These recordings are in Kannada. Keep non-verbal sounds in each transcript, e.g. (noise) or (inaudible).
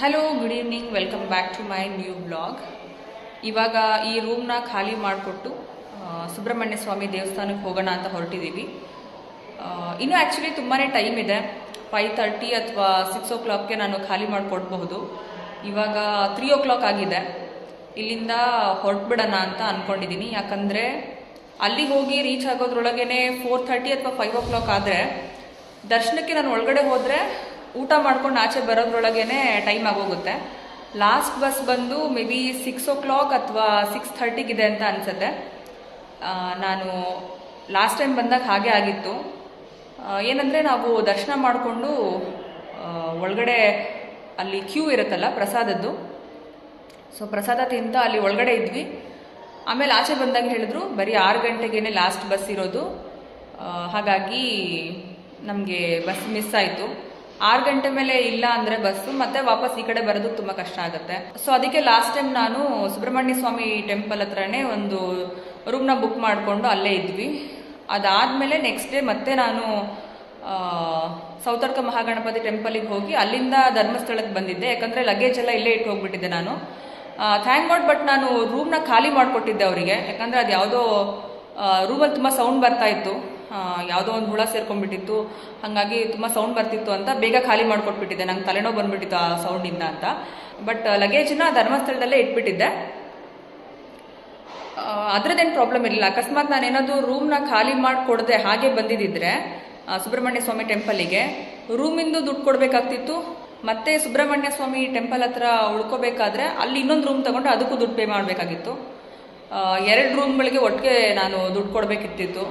Hello good evening welcome back to my new blog ಇವಾಗ ಈ ರೂಮ್ನ ಖಾಲಿ ಮಾಡಿಕೊಟ್ಟು ಸುಬ್ರಹ್ಮಣ್ಯ ಸ್ವಾಮಿ ದೇವಸ್ಥಾನಕ್ಕೆ ಹೋಗೋಣ ಅಂತ ಹೊರಟಿದ್ದೀವಿ. ಇನ್ನೂ ಆ್ಯಕ್ಚುಲಿ ತುಂಬಾ ಟೈಮ್ ಇದೆ. ಫೈವ್ ತರ್ಟಿ ಅಥವಾ ಸಿಕ್ಸ್ ಓ ಕ್ಲಾಕ್ಗೆ ನಾನು ಖಾಲಿ ಮಾಡಿಕೊಡ್ಬಹುದು. ಇವಾಗ ತ್ರೀ ಓ ಕ್ಲಾಕ್ ಆಗಿದೆ. ಇಲ್ಲಿಂದ ಹೊರಟ್ಬಿಡೋಣ ಅಂತ ಅಂದ್ಕೊಂಡಿದ್ದೀನಿ ಯಾಕಂದರೆ ಅಲ್ಲಿ ಹೋಗಿ ರೀಚ್ ಆಗೋದ್ರೊಳಗೇ ಫೋರ್ ಥರ್ಟಿ ಅಥವಾ ಫೈವ್ ಓ ಕ್ಲಾಕ್ ಆದರೆ, ದರ್ಶನಕ್ಕೆ ನಾನು ಒಳಗಡೆ ಹೋದರೆ ಊಟ ಮಾಡ್ಕೊಂಡು ಆಚೆ ಬರೋದ್ರೊಳಗೇನೆ ಟೈಮ್ ಆಗೋಗುತ್ತೆ. ಲಾಸ್ಟ್ ಬಸ್ ಬಂದು may be six o'clock ಅಥವಾ ಸಿಕ್ಸ್ ಥರ್ಟಿಗಿದೆ ಅಂತ ಅನಿಸುತ್ತೆ. ನಾನು ಲಾಸ್ಟ್ ಟೈಮ್ ಬಂದಾಗ ಹಾಗೆ ಆಗಿತ್ತು. ಏನಂದರೆ ನಾವು ದರ್ಶನ ಮಾಡಿಕೊಂಡು ಒಳಗಡೆ ಅಲ್ಲಿ ಕ್ಯೂ ಇರುತ್ತಲ್ಲ ಪ್ರಸಾದದ್ದು. ಸೊ ಪ್ರಸಾದ ತಿಂತ ಅಲ್ಲಿ ಒಳಗಡೆ ಇದ್ವಿ. ಆಮೇಲೆ ಆಚೆ ಬಂದಾಗ ಹೇಳಿದ್ರು, ಬರೀ ಆರು ಗಂಟೆಗೇನೆ ಲಾಸ್ಟ್ ಬಸ್ ಇರೋದು. ಹಾಗಾಗಿ ನಮಗೆ ಬಸ್ ಮಿಸ್ ಆಯಿತು. ಆರು ಗಂಟೆ ಮೇಲೆ ಇಲ್ಲ ಅಂದರೆ ಬಸ್ಸು, ಮತ್ತೆ ವಾಪಸ್ ಈ ಕಡೆ ಬರೋದಕ್ಕೆ ತುಂಬ ಕಷ್ಟ ಆಗುತ್ತೆ. ಸೊ ಅದಕ್ಕೆ ಲಾಸ್ಟ್ ಟೈಮ್ ನಾನು ಸುಬ್ರಹ್ಮಣ್ಯ ಸ್ವಾಮಿ ಟೆಂಪಲ್ ಹತ್ರನೇ ಒಂದು ರೂಮ್ನ ಬುಕ್ ಮಾಡಿಕೊಂಡು ಅಲ್ಲೇ ಇದ್ವಿ. ಅದಾದಮೇಲೆ ನೆಕ್ಸ್ಟ್ ಡೇ ಮತ್ತೆ ನಾನು ಸೌತರ್ಕ ಮಹಾಗಣಪತಿ ಟೆಂಪಲಿಗೆ ಹೋಗಿ ಅಲ್ಲಿಂದ ಧರ್ಮಸ್ಥಳಕ್ಕೆ ಬಂದಿದ್ದೆ. ಯಾಕಂದರೆ ಲಗೇಜ್ ಎಲ್ಲ ಇಲ್ಲೇ ಇಟ್ಟು ಹೋಗ್ಬಿಟ್ಟಿದ್ದೆ ನಾನು. ಥ್ಯಾಂಕ್ ಗಾಡ್ ಬಟ್ ನಾನು ರೂಮ್ನ ಖಾಲಿ ಮಾಡಿಕೊಟ್ಟಿದ್ದೆ ಅವರಿಗೆ. ಯಾಕಂದರೆ ಅದು ಯಾವುದೋ ರೂಮಲ್ಲಿ ತುಂಬ ಸೌಂಡ್ ಬರ್ತಾ ಇತ್ತು. ಯಾವುದೋ ಒಂದು ಹುಳ ಸೇರ್ಕೊಂಡ್ಬಿಟ್ಟಿತ್ತು. ಹಾಗಾಗಿ ತುಂಬ ಸೌಂಡ್ ಬರ್ತಿತ್ತು ಅಂತ ಬೇಗ ಖಾಲಿ ಮಾಡಿಕೊಟ್ಬಿಟ್ಟಿದ್ದೆ. ನಂಗೆ ತಲೆನೋವು ಬಂದ್ಬಿಟ್ಟಿತ್ತು ಆ ಸೌಂಡಿಂದ ಅಂತ. ಬಟ್ ಲಗೇಜನ್ನ ಧರ್ಮಸ್ಥಳದಲ್ಲೇ ಇಟ್ಬಿಟ್ಟಿದ್ದೆ. ಅದರದ್ದೇನು ಪ್ರಾಬ್ಲಮ್ ಇರಲಿಲ್ಲ. ಅಕಸ್ಮಾತ್ ನಾನೇನಾದರೂ ರೂಮ್ನ ಖಾಲಿ ಮಾಡಿಕೊಡದೆ ಹಾಗೆ ಬಂದಿದ್ದಿದ್ರೆ ಸುಬ್ರಹ್ಮಣ್ಯ ಸ್ವಾಮಿ ಟೆಂಪಲಿಗೆ ರೂಮಿಂದು ದುಡ್ಡು ಕೊಡಬೇಕಾಗ್ತಿತ್ತು. ಮತ್ತೆ ಸುಬ್ರಹ್ಮಣ್ಯ ಸ್ವಾಮಿ ಟೆಂಪಲ್ ಹತ್ರ ಉಳ್ಕೋಬೇಕಾದ್ರೆ ಅಲ್ಲಿ ಇನ್ನೊಂದು ರೂಮ್ ತಗೊಂಡು ಅದಕ್ಕೂ ದುಡ್ಡು ಪೇ ಮಾಡಬೇಕಾಗಿತ್ತು. ಎರಡು ರೂಮ್ಗಳಿಗೆ ಒಟ್ಟಿಗೆ ನಾನು ದುಡ್ಡು ಕೊಡಬೇಕಿತ್ತಿತ್ತು.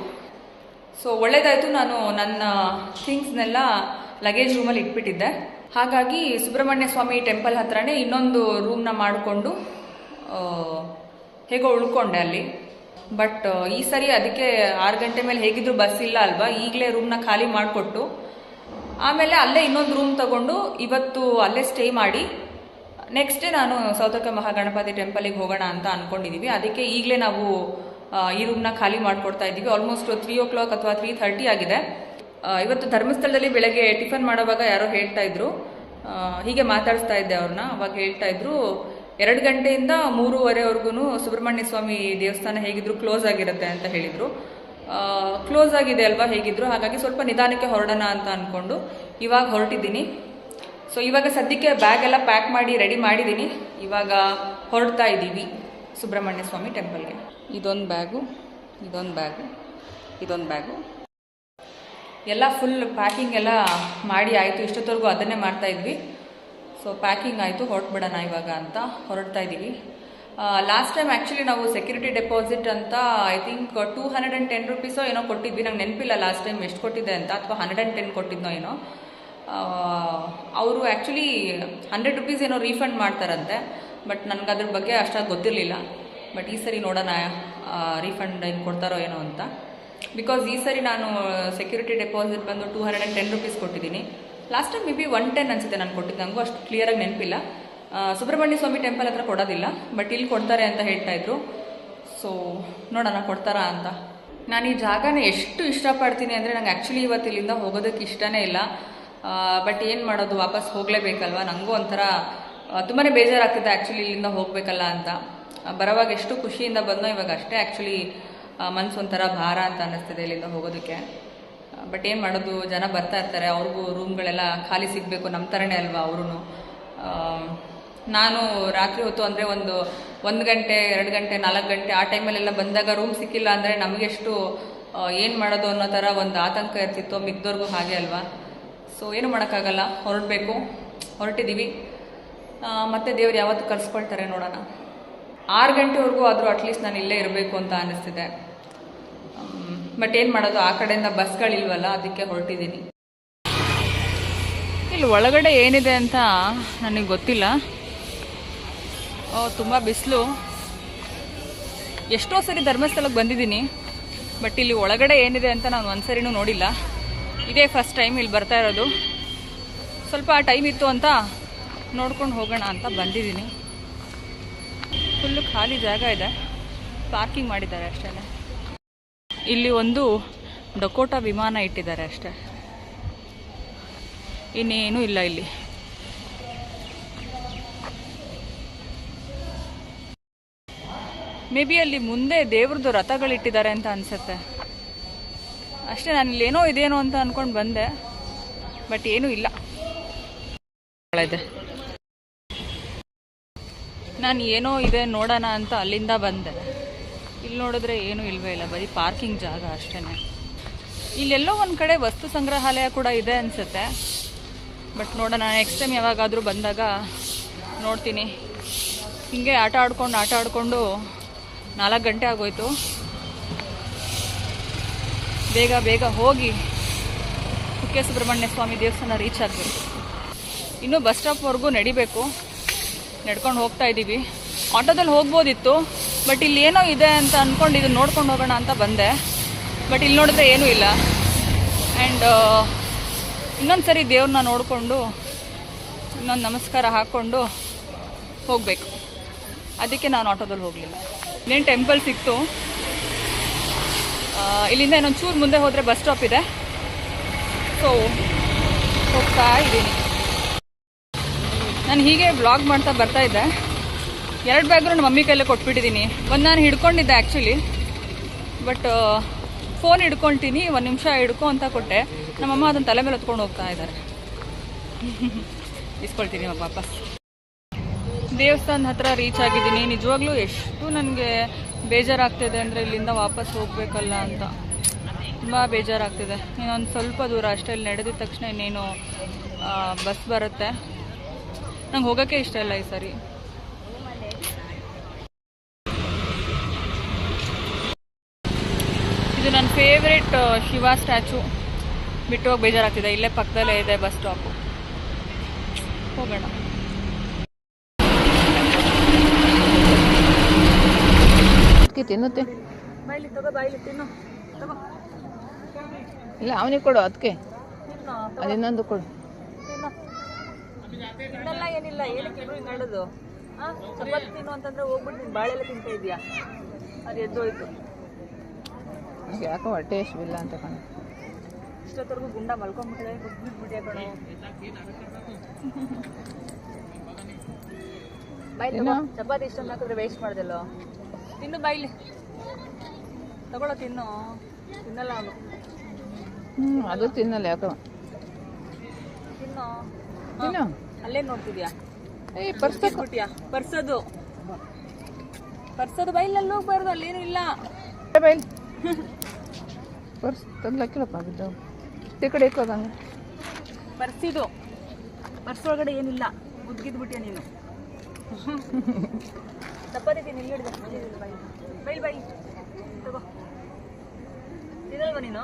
ಸೊ ಒಳ್ಳೇದಾಯಿತು. ನಾನು ನನ್ನ ಥಿಂಗ್ಸ್ನೆಲ್ಲ ಲಗೇಜ್ ರೂಮಲ್ಲಿ ಇಟ್ಬಿಟ್ಟಿದ್ದೆ. ಹಾಗಾಗಿ ಸುಬ್ರಹ್ಮಣ್ಯ ಸ್ವಾಮಿ ಟೆಂಪಲ್ ಹತ್ರನೇ ಇನ್ನೊಂದು ರೂಮ್ನ ಮಾಡಿಕೊಂಡು ಹೇಗೋ ಉಳ್ಕೊಂಡೆ ಅಲ್ಲಿ. ಬಟ್ ಈ ಸರಿ ಅದಕ್ಕೆ ಆರು ಗಂಟೆ ಮೇಲೆ ಹೇಗಿದ್ರು ಬಸ್ ಇಲ್ಲ ಅಲ್ವಾ? ಈಗಲೇ ರೂಮ್ನ ಖಾಲಿ ಮಾಡಿಕೊಟ್ಟು, ಆಮೇಲೆ ಅಲ್ಲೇ ಇನ್ನೊಂದು ರೂಮ್ ತಗೊಂಡು ಇವತ್ತು ಅಲ್ಲೇ ಸ್ಟೇ ಮಾಡಿ ನೆಕ್ಸ್ಟ್ ಡೇ ನಾನು ಸೌತಕ ಮಹಾಗಣಪತಿ ಟೆಂಪಲಿಗೆ ಹೋಗೋಣ ಅಂತ ಅಂದ್ಕೊಂಡಿದ್ದೀವಿ ಅದಕ್ಕೆ ಈಗಲೇ ನಾವು ಈ ರೂಮ್ನ ಖಾಲಿ ಮಾಡಿಕೊಡ್ತಾ ಇದ್ದೀವಿ. ಆಲ್ಮೋಸ್ಟ್ ತ್ರೀ ಓ ಕ್ಲಾಕ್ ಅಥವಾ ತ್ರೀ ಥರ್ಟಿ ಆಗಿದೆ. ಇವತ್ತು ಧರ್ಮಸ್ಥಳದಲ್ಲಿ ಬೆಳಗ್ಗೆ ಟಿಫನ್ ಮಾಡೋವಾಗ ಯಾರೋ ಹೇಳ್ತಾ ಇದ್ರು. ಹೀಗೆ ಮಾತಾಡಿಸ್ತಾ ಇದ್ದೆ ಅವ್ರನ್ನ. ಅವಾಗ ಹೇಳ್ತಾ ಇದ್ರು, ಎರಡು ಗಂಟೆಯಿಂದ ಮೂರುವರೆವರೆಗೂ ಸುಬ್ರಹ್ಮಣ್ಯ ಸ್ವಾಮಿ ದೇವಸ್ಥಾನ ಹೇಗಿದ್ರು ಕ್ಲೋಸ್ ಆಗಿರುತ್ತೆ ಅಂತ ಹೇಳಿದರು. ಕ್ಲೋಸ್ ಆಗಿದೆ ಅಲ್ವಾ ಹೇಗಿದ್ರು? ಹಾಗಾಗಿ ಸ್ವಲ್ಪ ನಿಧಾನಕ್ಕೆ ಹೊರಡೋಣ ಅಂತ ಅಂದ್ಕೊಂಡು ಇವಾಗ ಹೊರಟಿದ್ದೀನಿ. ಸೊ ಇವಾಗ ಸದ್ಯಕ್ಕೆ ಬ್ಯಾಗ್ ಎಲ್ಲ ಪ್ಯಾಕ್ ಮಾಡಿ ರೆಡಿ ಮಾಡಿದ್ದೀನಿ. ಇವಾಗ ಹೊರಡ್ತಾ ಇದ್ದೀವಿ ಸುಬ್ರಹ್ಮಣ್ಯ ಸ್ವಾಮಿ ಟೆಂಪಲ್ಗೆ ಇದೊಂದು ಬ್ಯಾಗು ಇದೊಂದು ಬ್ಯಾಗು ಇದೊಂದು ಬ್ಯಾಗು. ಎಲ್ಲ ಫುಲ್ ಪ್ಯಾಕಿಂಗ್ ಎಲ್ಲ ಮಾಡಿ ಆಯಿತು. ಇಷ್ಟೊತ್ತವರೆಗೂ ಅದನ್ನೇ ಮಾಡ್ತಾ ಇದ್ವಿ. ಸೊ ಪ್ಯಾಕಿಂಗ್ ಆಯಿತು. ಹೊರಟ್ಬಿಡೋಣ ಇವಾಗ ಅಂತ ಹೊರಡ್ತಾ ಇದ್ದೀವಿ ಲಾಸ್ಟ್ ಟೈಮ್ ಆ್ಯಕ್ಚುಲಿ ನಾವು ಸೆಕ್ಯೂರಿಟಿ ಡೆಪಾಸಿಟ್ ಅಂತ I think two hundred and ten ರುಪೀಸೋ ಏನೋ ಕೊಟ್ಟಿದ್ವಿ. ನಂಗೆ ನೆನಪಿಲ್ಲ ಲಾಸ್ಟ್ ಟೈಮ್ ಎಷ್ಟು ಕೊಟ್ಟಿದ್ದೆ ಅಂತ, ಅಥವಾ ಹಂಡ್ರೆಡ್ ಆ್ಯಂಡ್ ಟೆನ್ ಕೊಟ್ಟಿದ್ನೋ ಏನೋ. ಅವರು ಆ್ಯಕ್ಚುಲಿ ಹಂಡ್ರೆಡ್ ರುಪೀಸ್ ಏನೋ ರೀಫಂಡ್ ಮಾಡ್ತಾರಂತೆ. ಬಟ್ ನನಗೆ ಅದ್ರ ಬಗ್ಗೆ ಅಷ್ಟಾಗಿ ಗೊತ್ತಿರಲಿಲ್ಲ. ಬಟ್ ಈ ಸರಿ ನೋಡೋಣ ರೀಫಂಡ್ ಏನು ಕೊಡ್ತಾರೋ ಏನೋ ಅಂತ. ಬಿಕಾಸ್ ಈ ಸರಿ ನಾನು ಸೆಕ್ಯೂರಿಟಿ ಡೆಪಾಸಿಟ್ ಬಂದು two hundred and ten rupees ಕೊಟ್ಟಿದ್ದೀನಿ. Last time maybe one ten ಅನಿಸುತ್ತೆ ನಾನು ಕೊಟ್ಟಿದ್ದು. ನನಗೂ ಅಷ್ಟು ಕ್ಲಿಯರಾಗಿ ನೆನಪಿಲ್ಲ. ಸುಬ್ರಹ್ಮಣ್ಯ ಸ್ವಾಮಿ ಟೆಂಪಲ್ ಹತ್ರ ಕೊಡೋದಿಲ್ಲ. ಬಟ್ ಇಲ್ಲಿ ಕೊಡ್ತಾರೆ ಅಂತ ಹೇಳ್ತಾ ಇದ್ರು. ಸೊ ನೋಡೋಣ ಕೊಡ್ತಾರಾ ಅಂತ. ನಾನು ಈ ಜಾಗನ ಎಷ್ಟು ಇಷ್ಟಪಡ್ತೀನಿ ಅಂದರೆ ನಂಗೆ ಆ್ಯಕ್ಚುಲಿ ಇವತ್ತು ಇಲ್ಲಿಂದ ಹೋಗೋದಕ್ಕೆ ಇಷ್ಟನೇ ಇಲ್ಲ. ಬಟ್ ಏನು ಮಾಡೋದು, ವಾಪಸ್ ಹೋಗಲೇಬೇಕಲ್ವ? ನನಗೂ ಒಂಥರ ತುಂಬಾ ಬೇಜಾರಾಗ್ತಿದೆ ಆ್ಯಕ್ಚುಲಿ ಇಲ್ಲಿಂದ ಹೋಗಬೇಕಲ್ಲ ಅಂತ. ಬರೋವಾಗ ಎಷ್ಟು ಖುಷಿಯಿಂದ ಬಂದೋ ಇವಾಗ ಅಷ್ಟೇ ಆ್ಯಕ್ಚುಲಿ ಮನಸ್ಸು ಒಂಥರ ಭಾರ ಅಂತ ಅನ್ನಿಸ್ತಿದೆ ಇಲ್ಲಿಂದ ಹೋಗೋದಕ್ಕೆ. ಬಟ್ ಏನು ಮಾಡೋದು, ಜನ ಬರ್ತಾ ಇರ್ತಾರೆ, ಅವ್ರಿಗೂ ರೂಮ್ಗಳೆಲ್ಲ ಖಾಲಿ ಸಿಗಬೇಕು ನಮ್ಮ ಥರನೇ ಅಲ್ವಾ ಅವರು ನಾನು ರಾತ್ರಿ ಹೊತ್ತು ಅಂದರೆ ಒಂದು ಒಂದು ಗಂಟೆ, ಎರಡು ಗಂಟೆ, ನಾಲ್ಕು ಗಂಟೆ, ಆ ಟೈಮಲ್ಲೆಲ್ಲ ಬಂದಾಗ ರೂಮ್ ಸಿಕ್ಕಿಲ್ಲ ಅಂದರೆ ನಮಗೆಷ್ಟು ಏನು ಮಾಡೋದು ಅನ್ನೋ ಥರ ಒಂದು ಆತಂಕ ಇರ್ತಿತ್ತು ಮಿಕ್ದವ್ರಿಗೂ ಹಾಗೆ ಅಲ್ವಾ. ಸೊ ಏನು ಮಾಡೋಕ್ಕಾಗಲ್ಲ, ಹೊರಡಬೇಕು ಹೊರಟಿದ್ದೀವಿ ಮತ್ತು ದೇವ್ರು ಯಾವತ್ತು ಕರ್ಸ್ಕೊಳ್ತಾರೆ ನೋಡೋಣ. ಆರು ಗಂಟೆವರೆಗೂ ಆದರೂ ಅಟ್ಲೀಸ್ಟ್ ನಾನು ಇಲ್ಲೇ ಇರಬೇಕು ಅಂತ ಅನ್ನಿಸ್ತಿದೆ ಬಟ್ ಏನು ಮಾಡೋದು? ಆ ಕಡೆಯಿಂದ ಬಸ್ಗಳಿಲ್ವಲ್ಲ ಅದಕ್ಕೆ ಹೊರಟಿದ್ದೀನಿ. ಇಲ್ಲಿ ಒಳಗಡೆ ಏನಿದೆ ಅಂತ ನನಗೆ ಗೊತ್ತಿಲ್ಲ. ತುಂಬ ಬಿಸಿಲು. ಎಷ್ಟೋ ಸರಿ ಧರ್ಮಸ್ಥಳಕ್ಕೆ ಬಂದಿದ್ದೀನಿ ಬಟ್ ಇಲ್ಲಿ ಒಳಗಡೆ ಏನಿದೆ ಅಂತ ನಾನು ಒಂದ್ಸರಿನೂ ನೋಡಿಲ್ಲ. ಇದೇ ಫಸ್ಟ್ ಟೈಮ್ ಇಲ್ಲಿ ಬರ್ತಾ ಇರೋದು. ಸ್ವಲ್ಪ ಟೈಮ್ ಇತ್ತು ಅಂತ ನೋಡ್ಕೊಂಡು ಹೋಗೋಣ ಅಂತ ಬಂದಿದ್ದೀನಿ. ಫುಲ್ಲು ಖಾಲಿ ಜಾಗ ಇದೆ. ಪಾರ್ಕಿಂಗ್ ಮಾಡಿದ್ದಾರೆ ಅಷ್ಟೇ. ಇಲ್ಲಿ ಒಂದು ಡಕೋಟಾ ವಿಮಾನ ಇಟ್ಟಿದ್ದಾರೆ ಅಷ್ಟೇ. ಇನ್ನೇನು ಇಲ್ಲ ಇಲ್ಲಿ. ಮೇ ಬಿ ಅಲ್ಲಿ ಮುಂದೆ ದೇವ್ರದ್ದು ರಥಗಳಿಟ್ಟಿದ್ದಾರೆ ಅಂತ ಅನ್ಸುತ್ತೆ. ಅಷ್ಟೇ ನಾನು ಏನೋ ಇದೇನೋ ಅಂತ ಅಂದ್ಕೊಂಡು ಬಂದೆ. ಬಟ್ ಏನೂ ಇಲ್ಲ. ಇದೆ. ನಾನು ಏನೋ ಇದೆ ನೋಡೋಣ ಅಂತ ಅಲ್ಲಿಂದ ಬಂದೆ. ಇಲ್ಲಿ ನೋಡಿದ್ರೆ ಏನೂ ಇಲ್ವೇ ಇಲ್ಲ, ಬರೀ ಪಾರ್ಕಿಂಗ್ ಜಾಗ ಅಷ್ಟೇ ಇಲ್ಲೆಲ್ಲೋ ಒಂದು ಕಡೆ ವಸ್ತು ಸಂಗ್ರಹಾಲಯ ಕೂಡ ಇದೆ ಅನಿಸುತ್ತೆ. ಬಟ್ ನೋಡೋಣ ನೆಕ್ಸ್ಟ್ ಟೈಮ್ ಯಾವಾಗಾದರೂ ಬಂದಾಗ ನೋಡ್ತೀನಿ. ಹಿಂಗೆ ಆಟ ಆಡ್ಕೊಂಡು, ಆಟ ಆಡಿಕೊಂಡು ನಾಲ್ಕು ಗಂಟೆ ಆಗೋಯ್ತು. ಬೇಗ ಬೇಗ ಹೋಗಿ ಕುಕ್ಕೆ ಸುಬ್ರಹ್ಮಣ್ಯ ಸ್ವಾಮಿ ದೇವಸ್ಥಾನ ರೀಚ್ ಆಗಬೇಕು. ಇನ್ನೂ ಬಸ್ ಸ್ಟಾಪ್ವರೆಗೂ ನಡಿಬೇಕು. ನಡ್ಕೊಂಡು ಹೋಗ್ತಾ ಇದ್ದೀವಿ ಆಟೋದಲ್ಲಿ ಹೋಗ್ಬೋದಿತ್ತು, ಬಟ್ ಇಲ್ಲಿ ಏನೋ ಇದೆ ಅಂತ ಅಂದ್ಕೊಂಡು ಇದನ್ನು ನೋಡ್ಕೊಂಡು ಹೋಗೋಣ ಅಂತ ಬಂದೆ. ಬಟ್ ಇಲ್ಲಿ ನೋಡಿದ್ರೆ ಏನೂ ಇಲ್ಲ. ಆ್ಯಂಡ್ ಇನ್ನೊಂದು ಸರಿ ದೇವ್ರನ್ನ ನೋಡಿಕೊಂಡು, ಇನ್ನೊಂದು ನಮಸ್ಕಾರ ಹಾಕ್ಕೊಂಡು ಹೋಗಬೇಕು. ಅದಕ್ಕೆ ನಾನು ಆಟೋದಲ್ಲಿ ಹೋಗಲಿಲ್ಲ. ಇನ್ನೇನು ಟೆಂಪಲ್ ಸಿಕ್ತು. ಇಲ್ಲಿಂದ ಇನ್ನೊಂದು ಚೂರು ಮುಂದೆ ಹೋದರೆ ಬಸ್ ಸ್ಟಾಪ್ ಇದೆ. ಸೊ ಹೋಗ್ತಾ ಇದ್ದೀನಿ ನಾನು ಹೀಗೆ ಬ್ಲಾಗ್ ಮಾಡ್ತಾ ಬರ್ತಾ ಇದ್ದೆ. ಎರಡು ಬ್ಯಾಗ್ರು ನಮ್ಮ ಮಮ್ಮಿ ಕೈಲೇ ಕೊಟ್ಬಿಟ್ಟಿದ್ದೀನಿ ಒಂದು ನಾನು ಹಿಡ್ಕೊಂಡಿದ್ದೆ ಆ್ಯಕ್ಚುಲಿ ಬಟ್ ಫೋನ್ ಹಿಡ್ಕೊಳ್ತೀನಿ ಒಂದು ನಿಮಿಷ ಹಿಡ್ಕೊ ಅಂತ ಕೊಟ್ಟೆ. ನಮ್ಮಮ್ಮ ಅದನ್ನು ತಲೆ ಮೇಲೆ ಹೊತ್ಕೊಂಡು ಹೋಗ್ತಾ ಇದ್ದಾರೆ (laughs) ಇಸ್ಕೊಳ್ತೀನಿ ನಮ್ಮ ವಾಪಸ್ ದೇವಸ್ಥಾನದ ಹತ್ರ ರೀಚ್ ಆಗಿದ್ದೀನಿ. ನಿಜವಾಗ್ಲೂ ಎಷ್ಟು ನನಗೆ ಬೇಜಾರಾಗ್ತಿದೆ ಅಂದರೆ ಇಲ್ಲಿಂದ ವಾಪಸ್ ಹೋಗಬೇಕಲ್ಲ ಅಂತ. ತುಂಬ ಬೇಜಾರಾಗ್ತಿದೆ. ಇನ್ನೊಂದು ಸ್ವಲ್ಪ ದೂರ ಅಷ್ಟೇ. ಇಲ್ಲಿ ನಡೆದಿದ ತಕ್ಷಣ ಇನ್ನೇನು ಬಸ್ ಬರುತ್ತೆ. ನಂಗೆ ಹೋಗೋಕ್ಕೆ ಇಷ್ಟ ಇಲ್ಲ ಈ ಸರಿ. ಇದು ನನ್ನ ಫೇವ್ರೆಟ್ ಶಿವ ಸ್ಟ್ಯಾಚು ಬಿಟ್ಟು ಹೋಗಿ ಬೇಜಾರಾಗ್ತಿದೆ. ಇಲ್ಲೇ ಪಕ್ಕದಲ್ಲೇ ಇದೆ ಬಸ್ ಸ್ಟಾಪು ಹೋಗೋಣ. ತಿನ್ನುತ್ತೆ. ಇಲ್ಲ ಅವನಿಗೆ ಕೊಡು ಅದಕ್ಕೆ ಅದಿನ್ನೊಂದು ಕೊಡು. ಇನ್ನೆಲ್ಲ ಏನಿಲ್ಲ ಏನಕ್ಕೆ ಇಬ್ರು ನಡೆದು? ಹಾಂ ಚಪಾತಿ ತಿನ್ನು ಅಂತಂದ್ರೆ ಹೋಗ್ಬಿಟ್ಟು ನೀನು ಬಾಳೆಲ್ಲ ತಿಂತಾ ಇದೀಯಾ? ಅದು ಎದ್ದೋಯ್ತು. ಯಾಕೋ ಹೊಟ್ಟೆ ಇಲ್ಲ ಅಂತ ಕಣ. ಇಷ್ಟೊತ್ತರೆಗೂ ಗುಂಡ ಮಲ್ಕೊಂಡ್ಬಿಟ್ಟಿದೆ ಬಿಟ್ಬಿಟ್ಬಿಟ್ಟಿಯ ಕಣ. ಬಾಯ್ ಏನು? ಚಪಾತಿ ಇಷ್ಟೊಂದು ಹಾಕಿದ್ರೆ ವೇಸ್ಟ್ ಮಾಡ್ದಲ್ಲ. ತಿನ್ನು ಬಾಯ್ಲಿ. ತಗೊಳ್ಳೋ ತಿನ್ನು. ತಿನ್ನಲ್ಲ ಅವನು. ಹ್ಞೂ ಅದು ತಿನ್ನಲ್ಲ ಯಾಕೋ. ತಿನ್ನು. ತಿನ್ನು. ಅಲ್ಲೇ ನೋಡ್ತಿದ್ಯಾ? ಏ ಬಿಟ್ಯಾ ಬಿಟ್ಯಾ ಪರ್ಸದು. ಪರ್ಸದು ಬೈಲಲ್ಲಿ ಹೋಗ್ಬಾರ್ದು ಅಲ್ಲೇನು ಇಲ್ಲ. ಬೈಲ್. ಪರ್ಸ್ ತಗ್ಲಕ್ಕಿಲ್ಲಪ್ಪ ಬಿದ್ದು. ಈ ಕಡೆ ಇಕ್ಕೋದಂಗೆ ಪರ್ಸಿದು. ಪರ್ಸ್ ಒಳಗಡೆ ಏನಿಲ್ಲ. ಮುದ್ಗಿದ್ ಬಿಟ್ಯಾ ನೀನು ತಪ್ಪದಿದ್ದೀನಿ ಇಲ್ಲಿ ಹಿಡ್ದು ಬೈ ಬೈ. ತಗೋ. ತಿನ್ನಲ್ವ ನೀನು?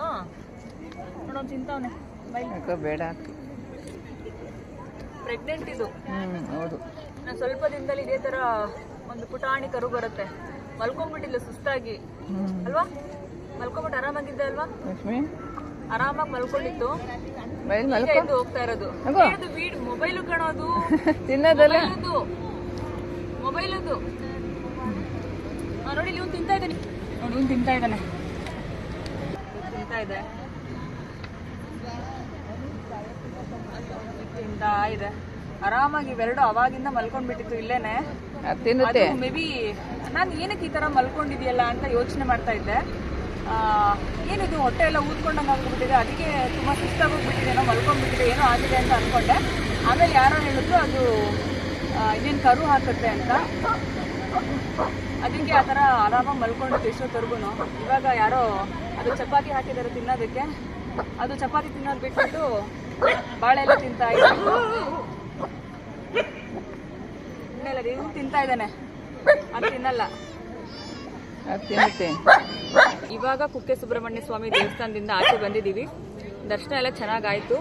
ನೋಡೋನ್ ತಿಂತಾವನೆ ಬೈ. ಬೇಡ. ಪ್ರೆಗ್ನೆಂಟ್ ಇದು. ಹೌದು. ನಾನು ಸ್ವಲ್ಪ ದಿನದಲ್ಲಿ ಇದೇ ತರ ಒಂದು ಪುಟಾಣಿ ಕರು ಬರುತ್ತೆ. ಮಲ್ಕೊಂಡ್ಬಿಟ್ಟಿಲ್ಲ ಸುಸ್ತಾಗಿ. ಅಲ್ವಾ? ಮಲ್ಕೊಂಬಿಟ್ಟು ಆರಾಮಾಗಿದ್ದೆ ಅಲ್ವಾ? ಲಕ್ಷ್ಮಿ? ಆರಾಮಾಗಿ ಮಲ್ಕೊಂಡಿತ್ತು. ಹೋಗ್ತಾ ಇರೋದು. ಇದು ವೀಡ್? ಮೊಬೈಲು ಕಾಣೋದು. ಮೊಬೈಲ್ ಅದು ನೋಡಿ ಇವ್ನು ತಿಂತಾ ಇದ್ದಾನೆ. ನೋಡಿ ಇವ್ನು ತಿಂತಾ ಇದ್ದಾನೆ. ತಿಂತಾ ಇದೆ ತಿಂತಾ ಇದೆ. ಆರಾಮಾಗಿ ಇವೆರಡು ಅವಾಗಿಂದ ಮಲ್ಕೊಂಡ್ಬಿಟ್ಟಿತ್ತು ಇಲ್ಲೇನೆ. ತಿನ್ನುತ್ತೆ. ಮೇ ಬಿ ನಾನು ಏನಕ್ಕೆ ಈ ತರ ಮಲ್ಕೊಂಡಿದೆಯಲ್ಲ ಅಂತ ಯೋಚನೆ ಮಾಡ್ತಾ ಇದ್ದೆ. ಆ, ಏನಿದು ಹೊಟ್ಟೆ ಎಲ್ಲ ಊದ್ಕೊಂಡಂಗೆ ಆಗ್ಬಿಟ್ಟಿದೆ. ಅದಕ್ಕೆ ತುಂಬಾ ಸುಸ್ತಾಗೋಗ್ಬಿಟ್ಟಿದೆ ಏನೋ ಮಲ್ಕೊಂಡ್ಬಿಟ್ಟಿದೆ ಏನೋ ಆಗಿದೆ ಅಂತ ಅನ್ಕೊಂಡೆ. ಆಮೇಲೆ ಯಾರೋ ಹೇಳಿದ್ರು ಅದು ಇನ್ನೇನು ಕರು ಹಾಕುತ್ತೆ ಅಂತ. ಅದಕ್ಕೆ ಆ ಥರ ಆರಾಮಾಗಿ ಮಲ್ಕೊಂಡಿತ್ತು ಎಷ್ಟೊತ್ತವರೆಗೂ ಇವಾಗ ಯಾರೋ ಅದು ಚಪಾತಿ ಹಾಕಿದ್ದಾರೆ ತಿನ್ನೋದಕ್ಕೆ. ಅದು ಚಪಾತಿ ತಿನ್ನೋದು ಬಿಟ್ಬಿಟ್ಟು ಬಾಳೆ ಎಲ್ಲ ತಿಂತಾ ಇನ್ನೆಲ್ಲ ಇವ್ನು ತಿಂತಾ ಇದ್ದಾನೆ. ಅದು ತಿನ್ನಲ್ಲ. ಅದು ತಿನ್ನುತ್ತೆ. ಇವಾಗ ಕುಕ್ಕೆ ಸುಬ್ರಹ್ಮಣ್ಯ ಸ್ವಾಮಿ ದೇವಸ್ಥಾನದಿಂದ ಆಚೆ ಬಂದಿದ್ದೀವಿ. ದರ್ಶನ ಎಲ್ಲ ಚೆನ್ನಾಗಾಯ್ತು.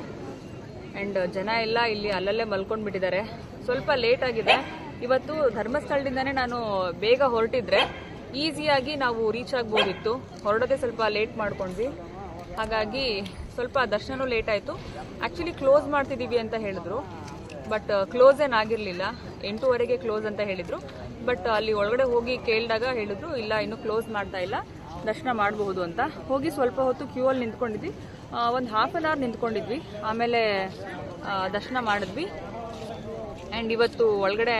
ಆ್ಯಂಡ್ ಜನ ಎಲ್ಲ ಇಲ್ಲಿ ಅಲ್ಲಲ್ಲೇ ಮಲ್ಕೊಂಡ್ಬಿಟ್ಟಿದ್ದಾರೆ. ಸ್ವಲ್ಪ ಲೇಟ್ ಆಗಿದೆ. ಇವತ್ತು ಧರ್ಮಸ್ಥಳದಿಂದನೇ ನಾನು ಬೇಗ ಹೊರಟಿದ್ರೆ ಈಸಿಯಾಗಿ ನಾವು ರೀಚ್ ಆಗ್ಬೋದಿತ್ತು. ಹೊರಡೋದೇ ಸ್ವಲ್ಪ ಲೇಟ್ ಮಾಡ್ಕೊಂಡ್ವಿ. ಹಾಗಾಗಿ ಸ್ವಲ್ಪ ದರ್ಶನ ಲೇಟ್ ಆಯಿತು. ಆ್ಯಕ್ಚುಲಿ ಕ್ಲೋಸ್ ಮಾಡ್ತಿದ್ದೀವಿ ಅಂತ ಹೇಳಿದ್ರು. ಬಟ್ ಕ್ಲೋಸ್ ಏನಾಗಿರಲಿಲ್ಲ ಎಂಟೂವರೆಗೆ ಕ್ಲೋಸ್ ಅಂತ ಹೇಳಿದ್ರು. ಬಟ್ ಅಲ್ಲಿ ಒಳಗಡೆ ಹೋಗಿ ಕೇಳಿದಾಗ ಹೇಳಿದ್ರು, ಇಲ್ಲ, ಇನ್ನೂ ಕ್ಲೋಸ್ ಮಾಡ್ತಾ ಇಲ್ಲ. ದರ್ಶನ ಮಾಡಬಹುದು ಅಂತ. ಹೋಗಿ ಸ್ವಲ್ಪ ಹೊತ್ತು ಕ್ಯೂ ಅಲ್ಲಿ ನಿಂತ್ಕೊಂಡಿದ್ವಿ. ಒಂದು ಹಾಫ್ ಆನ್ ಅವರ್ ನಿಂತ್ಕೊಂಡಿದ್ವಿ. ಆಮೇಲೆ ದರ್ಶನ ಮಾಡಿದ್ವಿ. ಆ್ಯಂಡ್ ಇವತ್ತು ಒಳಗಡೆ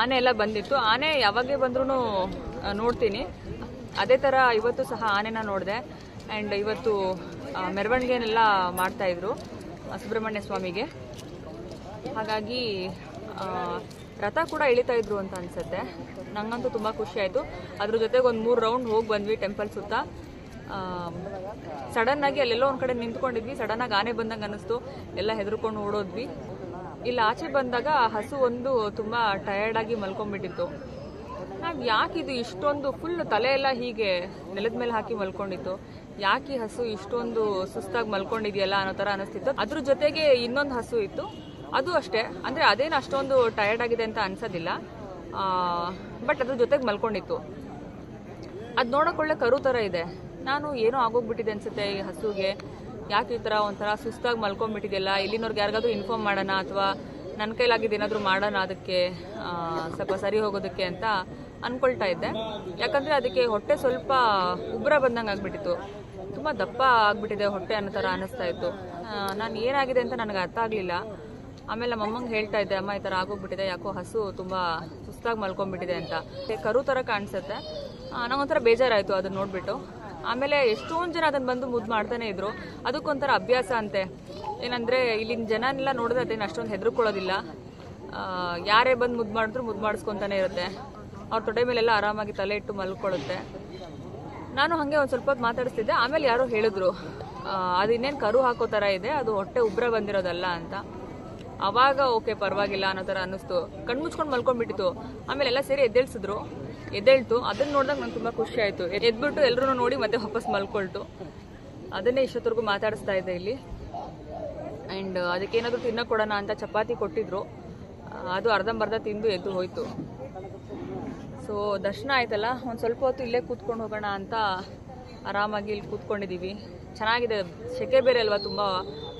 ಆನೆ ಎಲ್ಲ ಬಂದಿತ್ತು. ಆನೆ ಯಾವಾಗಲೇ ಬಂದ್ರೂ ನೋಡ್ತೀನಿ. ಅದೇ ಥರ ಇವತ್ತು ಸಹ ಆನೆನ ನೋಡಿದೆ. ಆ್ಯಂಡ್ ಇವತ್ತು ಮೆರವಣಿಗೆನೆಲ್ಲ ಮಾಡ್ತಾಯಿದ್ರು ಸುಬ್ರಹ್ಮಣ್ಯ ಸ್ವಾಮಿಗೆ. ಹಾಗಾಗಿ ರಥ ಕೂಡ ಇಳಿತಾ ಇದ್ರು ಅಂತ ಅನ್ಸುತ್ತೆ. ನಂಗಂತೂ ತುಂಬ ಖುಷಿ ಆಯಿತು. ಅದ್ರ ಜೊತೆಗೆ ಒಂದು ಮೂರು ರೌಂಡ್ ಹೋಗಿ ಬಂದ್ವಿ ಟೆಂಪಲ್ ಸುತ್ತ. ಸಡನ್ ಆಗಿ ಅಲ್ಲೆಲ್ಲೋ ಒಂದು ಕಡೆ ನಿಂತ್ಕೊಂಡಿದ್ವಿ. ಸಡನ್ ಆಗಿ ಆನೆ ಬಂದಂಗೆ ಅನ್ನಿಸ್ತು. ಎಲ್ಲ ಹೆದರ್ಕೊಂಡು ಓಡೋದ್ವಿ. ಇಲ್ಲಿ, ಆಚೆ ಬಂದಾಗ ಹಸು ಒಂದು ತುಂಬ ಟಯರ್ಡಾಗಿ ಮಲ್ಕೊಂಡ್ಬಿಟ್ಟಿತ್ತು. ನಾವು ಯಾಕಿದು ಇಷ್ಟೊಂದು ಫುಲ್ ತಲೆ ಎಲ್ಲ ಹೀಗೆ ನೆಲದ ಮೇಲೆ ಹಾಕಿ ಮಲ್ಕೊಂಡಿತ್ತು. ಯಾಕೆ ಹಸು ಇಷ್ಟೊಂದು ಸುಸ್ತಾಗಿ ಮಲ್ಕೊಂಡಿದೆಯಲ್ಲ ಅನ್ನೋ ಥರ ಅನಿಸ್ತಿತ್ತು ಅದ್ರ ಜೊತೆಗೆ ಇನ್ನೊಂದು ಹಸು ಇತ್ತು. ಅದು ಅಷ್ಟೇ. ಅಂದರೆ ಅದೇನು ಅಷ್ಟೊಂದು ಟಯರ್ಡ್ ಆಗಿದೆ ಅಂತ ಅನ್ಸೋದಿಲ್ಲ. ಬಟ್ ಅದ್ರ ಜೊತೆಗೆ ಮಲ್ಕೊಂಡಿತ್ತು. ಅದು ನೋಡೋಕೊಳ್ಳೆ ಕರು ಥರ ಇದೆ. ನಾನು ಏನೋ ಆಗೋಗ್ಬಿಟ್ಟಿದೆ ಅನ್ಸುತ್ತೆ ಈ ಹಸುಗೆ. ಯಾಕೆ ಈ ಥರ ಒಂಥರ ಸುಸ್ತಾಗಿ ಮಲ್ಕೊಂಡ್ಬಿಟ್ಟಿದೆಯಲ್ಲ? ಇಲ್ಲಿನವ್ರಿಗೆ ಯಾರಿಗಾದ್ರೂ ಇನ್ಫಾರ್ಮ್ ಮಾಡೋಣ ಅಥವಾ ನನ್ನ ಕೈಲಾಗಿದ್ದು ಏನಾದರೂ ಮಾಡೋಣ ಅದಕ್ಕೆ ಸ್ವಲ್ಪ ಸರಿ ಹೋಗೋದಕ್ಕೆ ಅಂತ ಅಂದ್ಕೊಳ್ತಾ ಇದ್ದೆ. ಯಾಕಂದರೆ ಅದಕ್ಕೆ ಹೊಟ್ಟೆ ಸ್ವಲ್ಪ ಉಬ್ಬರ ಬಂದಂಗೆ ಆಗ್ಬಿಟ್ಟಿತ್ತು. ತುಂಬ ದಪ್ಪ ಆಗಿಬಿಟ್ಟಿದೆ ಹೊಟ್ಟೆ ಅನ್ನೋ ಥರ ಅನ್ನಿಸ್ತಾ ಇತ್ತು. ನಾನು ಏನಾಗಿದೆ ಅಂತ ನನಗೆ ಅರ್ಥ ಆಗಲಿಲ್ಲ. ಆಮೇಲೆ ನಮ್ಮ ಅಮ್ಮಂಗೆ ಹೇಳ್ತಾ ಇದ್ದೆ, ಅಮ್ಮ, ಈ ಥರ ಆಗೋಗ್ಬಿಟ್ಟಿದೆ, ಯಾಕೋ ಹಸು ತುಂಬ ಸುಸ್ತಾಗಿ ಮಲ್ಕೊಂಡ್ಬಿಟ್ಟಿದೆ ಅಂತ. ಕರು ಥರ ಕಾಣಿಸುತ್ತೆ. ನಂಗೊಂಥರ ಬೇಜಾರಾಯಿತು ಅದನ್ನು ನೋಡಿಬಿಟ್ಟು. ಆಮೇಲೆ ಎಷ್ಟೊಂದು ಜನ ಅದನ್ನು ಬಂದು ಮುದ್ದು ಮಾಡ್ತಾನೆ ಇದ್ರು. ಅದಕ್ಕೊಂಥರ ಅಭ್ಯಾಸ ಅಂತೆ. ಏನಂದರೆ, ಇಲ್ಲಿನ ಜನನೆಲ್ಲ ನೋಡಿದ್ರೆ ಅದೇನು ಅಷ್ಟೊಂದು ಹೆದರ್ಕೊಳ್ಳೋದಿಲ್ಲ. ಯಾರೇ ಬಂದು ಮುದ್ದು ಮಾಡಿದ್ರು ಮುದ್ದು ಮಾಡಿಸ್ಕೊತಾನೆ ಇರುತ್ತೆ. ಅವ್ರ ತೊಡೆ ಮೇಲೆಲ್ಲ ಆರಾಮಾಗಿ ತಲೆ ಇಟ್ಟು ಮಲ್ಕೊಳ್ಳುತ್ತೆ. ನಾನು ಹಾಗೆ ಒಂದು ಸ್ವಲ್ಪ ಹೊತ್ತು ಮಾತಾಡಿಸ್ತಿದ್ದೆ. ಆಮೇಲೆ ಯಾರೋ ಹೇಳಿದ್ರು ಅದು ಇನ್ನೇನು ಕರು ಹಾಕೋ ಥರ ಇದೆ, ಅದು ಹೊಟ್ಟೆ ಉಬ್ರ ಬಂದಿರೋದಲ್ಲ ಅಂತ. ಆವಾಗ ಓಕೆ, ಪರವಾಗಿಲ್ಲ ಅನ್ನೋ ಥರ ಅನ್ನಿಸ್ತು. ಕಣ್ಣು ಮುಚ್ಕೊಂಡು ಮಲ್ಕೊಂಡ್ಬಿಟ್ಟಿತ್ತು. ಆಮೇಲೆ ಎಲ್ಲ ಸೇರಿ ಎದ್ದೇಳ್ಸಿದ್ರು. ಎದ್ದೇಳ್ತು. ಅದನ್ನ ನೋಡಿದಾಗ ನಂಗೆ ತುಂಬ ಖುಷಿ ಆಯಿತು. ಎದ್ಬಿಟ್ಟು ಎಲ್ಲರೂ ನೋಡಿ ಮತ್ತೆ ವಾಪಸ್ ಮಲ್ಕೊಳ್ತು. ಅದನ್ನೇ ಇಷ್ಟೊತ್ತರೆಗೂ ಮಾತಾಡಿಸ್ತಾ ಇದ್ದೆ ಇಲ್ಲಿ. ಆ್ಯಂಡ್ ಅದಕ್ಕೇನಾದರೂ ತಿನ್ನೋಕೆ ಕೊಡೋಣ ಅಂತ ಚಪಾತಿ ಕೊಟ್ಟಿದ್ರು. ಅದು ಅರ್ಧಂಬರ್ಧ ತಿಂದು ಎದ್ದು ಹೋಯ್ತು. ಸೊ ದರ್ಶನ ಆಯ್ತಲ್ಲ? ಒಂದು ಸ್ವಲ್ಪ ಹೊತ್ತು ಇಲ್ಲೇ ಕೂತ್ಕೊಂಡು ಹೋಗೋಣ ಅಂತ ಆರಾಮಾಗಿ ಇಲ್ಲಿ ಕೂತ್ಕೊಂಡಿದ್ದೀವಿ ಚೆನ್ನಾಗಿದೆ. ಸೆಕೆ ಬೇರೆ ಅಲ್ವಾ ತುಂಬ?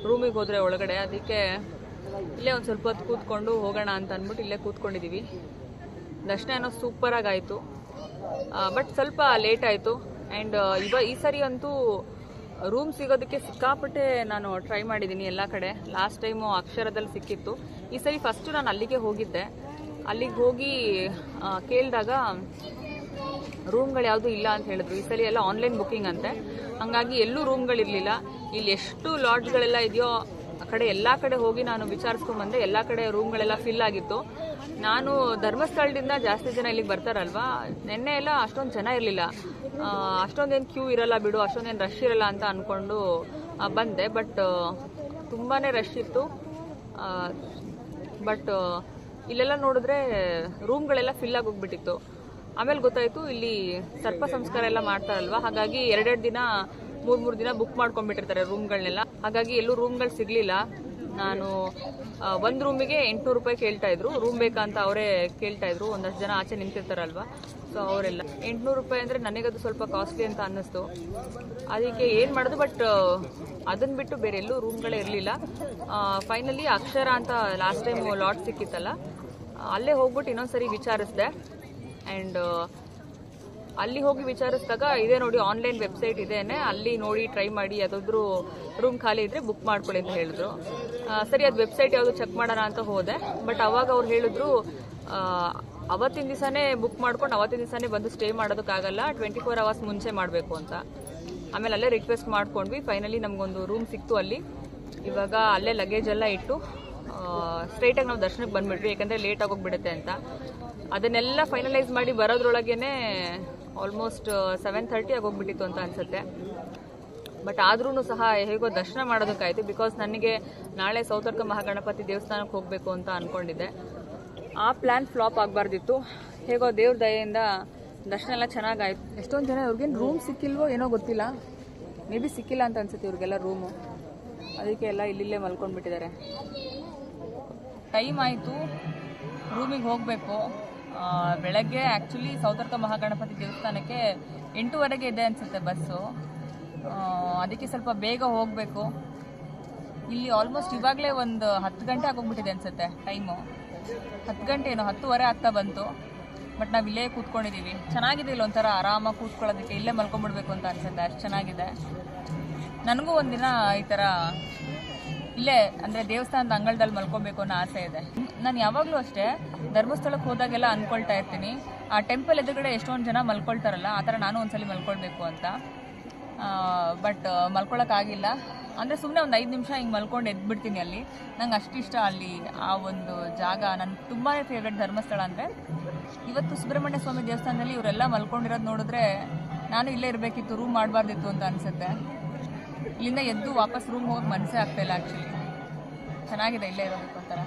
ರೂಮಿಗೆ ಹೋದರೆ ಒಳಗಡೆ. ಅದಕ್ಕೆ ಇಲ್ಲೇ ಒಂದು ಸ್ವಲ್ಪ ಹೊತ್ತು ಕೂತ್ಕೊಂಡು ಹೋಗೋಣ ಅಂತ ಅಂದ್ಬಿಟ್ಟು ಇಲ್ಲೇ ಕೂತ್ಕೊಂಡಿದ್ದೀವಿ ದರ್ಶನ ಏನೋ ಸೂಪರಾಗಿ ಆಯಿತು ಬಟ್ ಸ್ವಲ್ಪ ಲೇಟ್ ಆಯಿತು. ಆ್ಯಂಡ್ ಇವ ಈ ಸರಿ ಅಂತೂ ರೂಮ್ ಸಿಗೋದಕ್ಕೆ ಸಿಕ್ಕಾಪಟ್ಟೆ ನಾನು ಟ್ರೈ ಮಾಡಿದ್ದೀನಿ ಎಲ್ಲ ಕಡೆ. ಲಾಸ್ಟ್ ಟೈಮು ಅಕ್ಷರದಲ್ಲಿ ಸಿಕ್ಕಿತ್ತು. ಈ ಸರಿ ಫಸ್ಟು ನಾನು ಅಲ್ಲಿಗೆ ಹೋಗಿದ್ದೆ. ಅಲ್ಲಿಗೆ ಹೋಗಿ ಕೇಳಿದಾಗ ರೂಮ್ಗಳು ಯಾವುದು ಇಲ್ಲ ಅಂತ ಹೇಳಿದ್ರು. ಈ ಸಲ ಎಲ್ಲ ಆನ್ಲೈನ್ ಬುಕ್ಕಿಂಗ್ ಅಂತೆ. ಹಂಗಾಗಿ ಎಲ್ಲೂ ರೂಮ್ಗಳಿರಲಿಲ್ಲ ಇಲ್ಲಿ ಎಷ್ಟು ಲಾಡ್ಜ್ಗಳೆಲ್ಲ ಇದೆಯೋ, ಆ ಕಡೆ ಎಲ್ಲ ಕಡೆ ಹೋಗಿ ನಾನು ವಿಚಾರಿಸ್ಕೊಂಬಂದೆ ಎಲ್ಲ ಕಡೆ ರೂಮ್ಗಳೆಲ್ಲ ಫಿಲ್ ಆಗಿತ್ತು. ನಾನು ಧರ್ಮಸ್ಥಳದಿಂದ ಜಾಸ್ತಿ ಜನ ಇಲ್ಲಿಗೆ ಬರ್ತಾರಲ್ವಾ? ನಿನ್ನೆ ಎಲ್ಲ ಅಷ್ಟೊಂದು ಜನ ಇರಲಿಲ್ಲ. ಅಷ್ಟೊಂದೇನು ಕ್ಯೂ ಇರಲ್ಲ ಬಿಡು, ಅಷ್ಟೊಂದೇನು ರಶ್ ಇರಲ್ಲ ಅಂತ ಅಂದ್ಕೊಂಡು ಬಂದೆ. ಬಟ್ ತುಂಬಾ ರಶ್ ಇತ್ತು. ಬಟ್ ಇಲ್ಲೆಲ್ಲ ನೋಡಿದ್ರೆ ರೂಮ್ಗಳೆಲ್ಲ ಫಿಲ್ ಆಗೋಗ್ಬಿಟ್ಟಿತ್ತು ಆಮೇಲೆ ಗೊತ್ತಾಯ್ತು, ಇಲ್ಲಿ ಸರ್ಪ ಸಂಸ್ಕಾರ ಎಲ್ಲ ಮಾಡ್ತಾರಲ್ವಾ? ಹಾಗಾಗಿ ಎರಡೆರಡು ದಿನ, ಮೂರ್ ಮೂರು ದಿನ ಬುಕ್ ಮಾಡ್ಕೊಂಡ್ಬಿಟ್ಟಿರ್ತಾರೆ ರೂಮ್ಗಳನ್ನೆಲ್ಲ ಹಾಗಾಗಿ ಎಲ್ಲೂ ರೂಮ್ಗಳು ಸಿಗ್ಲಿಲ್ಲ. ನಾನು ಒಂದು ರೂಮಿಗೆ ಎಂಟ್ನೂರು ರೂಪಾಯಿ ಕೇಳ್ತಾ ಇದ್ರು. ರೂಮ್ ಬೇಕಾ ಅಂತ ಅವರೇ ಕೇಳ್ತಾ ಇದ್ರು. ಒಂದಷ್ಟು ಜನ ಆಚೆ ನಿಂತಿರ್ತಾರಲ್ವಾ? ಸೊ ಅವರೆಲ್ಲ ಎಂಟುನೂರು ರೂಪಾಯಿ ಅಂದರೆ ನನಗದು ಸ್ವಲ್ಪ ಕಾಸ್ಟ್ಲಿ ಅಂತ ಅನ್ನಿಸ್ತು. ಅದಕ್ಕೆ ಏನು ಮಾಡೋದು ಬಟ್ ಅದನ್ನ ಬಿಟ್ಟು ಬೇರೆ ಎಲ್ಲೂ ರೂಮ್ಗಳೇ ಇರಲಿಲ್ಲ. ಫೈನಲಿ ಅಕ್ಷರ ಅಂತ ಲಾಸ್ಟ್ ಟೈಮ್ ಲಾಟ್ ಸಿಕ್ಕಿತ್ತಲ್ಲ, ಅಲ್ಲೇ ಹೋಗ್ಬಿಟ್ಟು ಇನ್ನೊಂದು ಸರಿ ವಿಚಾರಿಸಿದೆ ಆ್ಯಂಡ್ ಅಲ್ಲಿ ಹೋಗಿ ವಿಚಾರಿಸಿದಾಗ ಇದೇ ನೋಡಿ ಆನ್ಲೈನ್ ವೆಬ್ಸೈಟ್ ಇದೇನೆ, ಅಲ್ಲಿ ನೋಡಿ ಟ್ರೈ ಮಾಡಿ ಯಾವುದಾದ್ರೂ ರೂಮ್ ಖಾಲಿ ಇದ್ದರೆ ಬುಕ್ ಮಾಡ್ಕೊಳ್ಳಿ ಅಂತ ಹೇಳಿದ್ರು. ಸರಿ, ಅದು ವೆಬ್ಸೈಟ್ ಯಾವುದು ಚೆಕ್ ಮಾಡೋಣ ಅಂತ ಹೋದೆ. ಬಟ್ ಅವಾಗ ಅವ್ರು ಹೇಳಿದ್ರು ಅವತ್ತಿನ ದಿವಸನೇ ಬುಕ್ ಮಾಡ್ಕೊಂಡು ಅವತ್ತಿನ ದಿವಸನೇ ಬಂದು ಸ್ಟೇ ಮಾಡೋದಕ್ಕಾಗಲ್ಲ ಟ್ವೆಂಟಿ ಫೋರ್ ಅವರ್ಸ್ ಮುಂಚೆ ಮಾಡಬೇಕು ಅಂತ. ಆಮೇಲೆ ಅಲ್ಲೇ ರಿಕ್ವೆಸ್ಟ್ ಮಾಡ್ಕೊಂಡ್ವಿ. ಫೈನಲಿ ನಮಗೊಂದು ರೂಮ್ ಸಿಕ್ತು ಅಲ್ಲಿ. ಇವಾಗ ಅಲ್ಲೇ ಲಗೇಜ್ ಎಲ್ಲ ಇಟ್ಟು ಸ್ಟ್ರೈಟಾಗಿ ನಾವು ದರ್ಶನಕ್ಕೆ ಬಂದ್ಬಿಟ್ವಿ. ಯಾಕಂದರೆ ಲೇಟ್ ಆಗೋಗ್ಬಿಡುತ್ತೆ ಅಂತ. ಅದನ್ನೆಲ್ಲ ಫೈನಲೈಸ್ ಮಾಡಿ ಬರೋದ್ರೊಳಗೇನೆ ಆಲ್ಮೋಸ್ಟ್ ಸೆವೆನ್ ಥರ್ಟಿ ಆಗೋಗ್ಬಿಟ್ಟಿತ್ತು ಅಂತ ಅನಿಸುತ್ತೆ. ಬಟ್ ಆದ್ರೂ ಸಹ ಹೇಗೋ ದರ್ಶನ ಮಾಡೋದಕ್ಕಾಯಿತು. ಬಿಕಾಸ್ ನನಗೆ ನಾಳೆ ಸೌತರ್ಕ ಮಹಾಗಣಪತಿ ದೇವಸ್ಥಾನಕ್ಕೆ ಹೋಗಬೇಕು ಅಂತ ಅನ್ಕೊಂಡಿದ್ದೆ. ಆ ಪ್ಲ್ಯಾನ್ ಫ್ಲಾಪ್ ಆಗಬಾರ್ದಿತ್ತು. ಹೇಗೋ ದೇವ್ರ ದಯೆಯಿಂದ ದರ್ಶನ ಎಲ್ಲ ಚೆನ್ನಾಗಾಯ್ತು. ಎಷ್ಟೊಂದು ಜನ ಇವ್ರಿಗೇನು ರೂಮ್ ಸಿಕ್ಕಿಲ್ವೋ ಏನೋ ಗೊತ್ತಿಲ್ಲ. ಮೇ ಬಿ ಸಿಕ್ಕಿಲ್ಲ ಅಂತ ಅನ್ಸುತ್ತೆ ಇವ್ರಿಗೆಲ್ಲ ರೂಮು ಅದಕ್ಕೆ ಎಲ್ಲ ಇಲ್ಲಿಲ್ಲೇ ಮಲ್ಕೊಂಡ್ಬಿಟ್ಟಿದ್ದಾರೆ. ಟೈಮ್ ಆಯಿತು. ರೂಮಿಗೆ ಹೋಗಬೇಕು. ಬೆಳಗ್ಗೆ ಆ್ಯಕ್ಚುಲಿ ಸೌತರ್ಕ ಮಹಾಗಣಪತಿ ದೇವಸ್ಥಾನಕ್ಕೆ ಎಂಟೂವರೆಗೆ ಇದೆ ಅನಿಸುತ್ತೆ ಬಸ್ಸು ಅದಕ್ಕೆ ಸ್ವಲ್ಪ ಬೇಗ ಹೋಗಬೇಕು. ಇಲ್ಲಿ ಆಲ್ಮೋಸ್ಟ್ ಇವಾಗಲೇ ಒಂದು ಹತ್ತು ಗಂಟೆ ಆಗೋಗ್ಬಿಟ್ಟಿದೆ ಅನಿಸುತ್ತೆ ಟೈಮು ಹತ್ತು ಗಂಟೆ ಏನು, ಹತ್ತುವರೆ ಆಗ್ತಾ ಬಂತು. ಬಟ್ ನಾವು ಇಲ್ಲೇ ಕೂತ್ಕೊಂಡಿದ್ದೀವಿ ಚೆನ್ನಾಗಿದೆ ಇಲ್ಲ ಒಂಥರ ಆರಾಮಾಗಿ ಕೂತ್ಕೊಳ್ಳೋದಕ್ಕೆ, ಇಲ್ಲೇ ಮಲ್ಕೊಂಡ್ಬಿಡ್ಬೇಕು ಅಂತ ಅನ್ಸುತ್ತೆ, ಅಷ್ಟು ಚೆನ್ನಾಗಿದೆ. ನನಗೂ ಒಂದಿನ ಈ ಥರ ಇಲ್ಲೇ, ಅಂದರೆ ದೇವಸ್ಥಾನದ ಅಂಗಳದಲ್ಲಿ ಮಲ್ಕೊಬೇಕು ಅನ್ನೋ ಆಸೆ ಇದೆ. ನಾನು ಯಾವಾಗಲೂ ಅಷ್ಟೇ ಧರ್ಮಸ್ಥಳಕ್ಕೆ ಹೋದಾಗೆಲ್ಲ ಅಂದ್ಕೊಳ್ತಾ ಇರ್ತೀನಿ. ಆ ಟೆಂಪಲ್ ಎದುರುಗಡೆ ಎಷ್ಟೊಂದು ಜನ ಮಲ್ಕೊಳ್ತಾರಲ್ಲ, ಆ ಥರ ನಾನು ಒಂದ್ಸಲಿ ಮಲ್ಕೊಳ್ಬೇಕು ಅಂತ. ಬಟ್ ಮಲ್ಕೊಳಕ್ಕಾಗಿಲ್ಲ ಅಂದರೆ ಸುಮ್ಮನೆ ಒಂದು ಐದು ನಿಮಿಷ ಹಿಂಗೆ ಮಲ್ಕೊಂಡು ಎದ್ಬಿಡ್ತೀನಿ ಅಲ್ಲಿ. ನಂಗೆ ಅಷ್ಟಿಷ್ಟ ಅಲ್ಲಿ ಆ ಒಂದು ಜಾಗ. ನನ್ನ ತುಂಬಾ ಫೇವ್ರೆಟ್ ಧರ್ಮಸ್ಥಳ ಅಂದರೆ ಇವತ್ತು ಸುಬ್ರಹ್ಮಣ್ಯ ಸ್ವಾಮಿ ದೇವಸ್ಥಾನದಲ್ಲಿ ಇವರೆಲ್ಲ ಮಲ್ಕೊಂಡಿರೋದು ನೋಡಿದ್ರೆ ನಾನು ಇಲ್ಲೇ ಇರಬೇಕಿತ್ತು ರೂಮ್ ಮಾಡಬಾರ್ದಿತ್ತು ಅಂತ ಅನಿಸುತ್ತೆ. ಇಲ್ಲಿಂದ ಎದ್ದು ವಾಪಸ್ ರೂಮ್ ಹೋಗಿ ಮನಸ್ಸೇ ಆಗ್ತಾಯಿಲ್ಲ ಆ್ಯಕ್ಚುಲಿ ಚೆನ್ನಾಗಿದೆ ಇಲ್ಲೇ ಇರೋದಕ್ಕೆ ಒಂಥರ